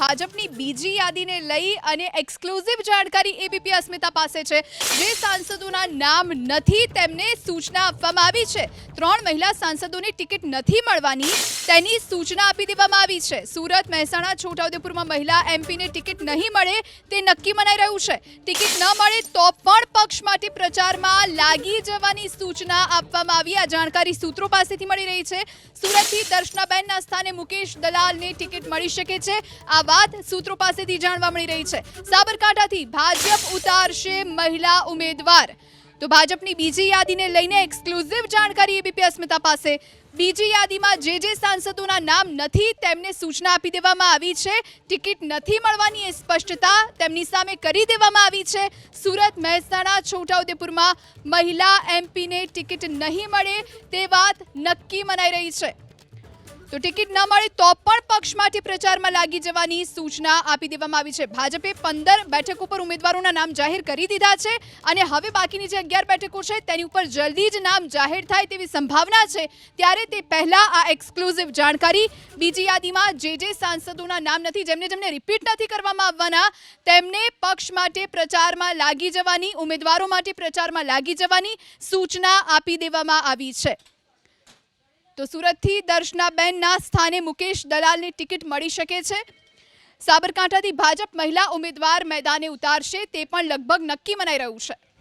ભાજપની બીજી યાદીને લઈ અને એક્સક્લુઝિવ જાણકારી એબીપી અસ્મિતા પાસે છે. જે સાંસદોના નામ નથી તેમને સૂચના આપવામાં આવી છે. ત્રણ મહિલા સાંસદોને ટિકિટ નથી મળવાની તેની સૂચના આપી દેવામાં આવી છે. સુરત, મહેસાણા, છોટાઉદેપુરમાં મહિલા એમપીને ટિકિટ નહીં મળે તે નક્કી મનાઈ રહ્યું છે. ટિકિટ ન મળે તો પણ પક્ષ માટે પ્રચારમાં લાગી જવાની સૂચના આપવામાં આવી. આ જાણકારી સૂત્રો પાસેથી મળી રહી છે. સુરતથી દર્શનાબેનના સ્થાને મુકેશ દલાલને ટિકિટ મળી શકે છે. આ વાત સૂત્રો પાસેથી જાણવા મળી રહી છે. સાબરકાંઠાથી ભાજપ ઉતારશે મહિલા ઉમેદવાર. તો ભાજપની બીજી યાદીને લઈને એક્સક્લુઝિવ જાણકારી એબીપી અસ્મિતા પાસે. બીજી યાદીમાં જે જે સાંસદોના નામ નથી તેમને સૂચના આપી દેવામાં આવી છે. ટિકિટ નથી મળવાની એ સ્પષ્ટતા તેમની સામે કરી દેવામાં આવી છે. સુરત મહેસાણા છોટાઉદેપુરમાં મહિલા એમપીને ટિકિટ નહીં મળે તે વાત નક્કી મનાઈ રહી છે. તો ટિકિટ ન મળે તો પણ પક્ષ માટે પ્રચારમાં લાગી જવાની સૂચના આપી દેવામાં આવી છે. ભાજપે પંદર બેઠક ઉપર ઉમેદવારોના નામ જાહેર કરી દીધા છે અને હવે બાકીની જે અગિયાર બેઠકો છે તેની ઉપર જલ્દી જ નામ જાહેર થાય તેવી સંભાવના છે. ત્યારે તે પહેલા આ એક્સક્લુઝિવ જાણકારી બીજી યાદીમાં જે જે સાંસદોના નામ નથી, જેમને જેમને રિપીટ નથી કરવામાં આવવાના, તેમને પક્ષ માટે પ્રચારમાં લાગી જવાની, ઉમેદવારો માટે પ્રચારમાં લાગી જવાની સૂચના આપી દેવામાં આવી છે. તો સુરતથી દર્શનાબેનના સ્થાને મુકેશ દલાલની ટિકિટ મળી શકે છે. સાબરકાંઠાથી ભાજપ મહિલા ઉમેદવાર મેદાને ઉતારશે, તે પણ લગભગ નક્કી મનાઈ રહ્યું છે.